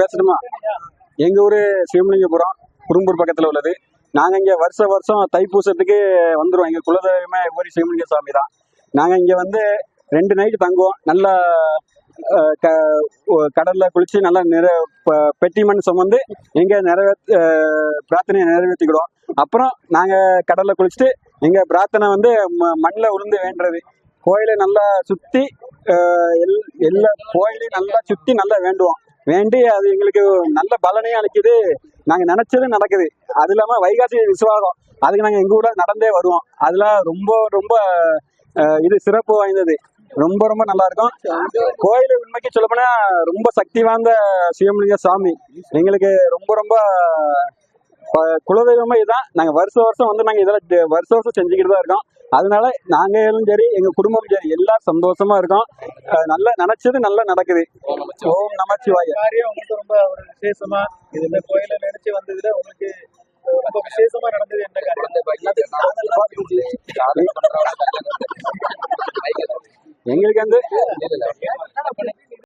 பேசணுமா? எங்க ஊரு சிவலிங்கபுரம் குறும்பூர் பக்கத்துல உள்ளது. நாங்க இங்க வருஷ வருஷம் தைப்பூசத்துக்கு வந்துருவோம். எங்க குலதெய்வமே ஊரி சிவலிங்க சாமி தான். நாங்க இங்க வந்து ரெண்டு நைட்டு தங்குவோம். நல்லா கடல்ல குளிச்சு நல்லா நிற ப- பெட்டி மண் சுமந்து எங்க நிறைவே அஹ், பிரார்த்தனையை நிறைவேற்றிக்கிடுவோம் அப்புறம் நாங்க கடல்ல குளிச்சுட்டு எங்க பிரார்த்தனை வந்து மண்ணுல உளுந்து வேண்டுறது. கோயிலை நல்லா சுத்தி எல்லா கோயிலையும் நல்லா சுத்தி நல்லா வேண்டுவோம். வேண்டி அது எங்களுக்கு நல்ல பலனையும் அளிக்குது. நாங்க நினைச்சது நடக்குது. அது இல்லாம வைகாசி விசுவாகம். அதுக்கு நாங்க எங்க ஊர்ல நடந்தே வருவோம். அதெல்லாம் ரொம்ப ரொம்ப இது சிறப்பு வாய்ந்தது. ரொம்ப ரொம்ப நல்லா இருக்கும். கோயில் உண்மைக்கு சொல்ல போனா ரொம்ப சக்தி வாய்ந்த சிவமலிங்க சாமி. எங்களுக்கு ரொம்ப ரொம்ப குலதெய்வமே இதுதான் நாங்க வருஷ வருஷம் வந்து நாங்க இதெல்லாம் வருஷ வருஷம் செஞ்சுக்கிட்டு தான் இருக்கோம். அதனால நாங்களும் சரி எங்க குடும்பம் சரி எல்லாம் சந்தோஷமா இருக்கோம். நல்லா நினைச்சது நல்லா நடக்குது. ஓம் நமச்சிவாய. காரியம் உங்களுக்கு ரொம்ப ஒரு விசேஷமா இது இந்த கோயில நினைச்சு வந்ததுல உங்களுக்கு ரொம்ப விசேஷமா நடந்தது என்ன காரியம்? எங்களுக்கு வந்து.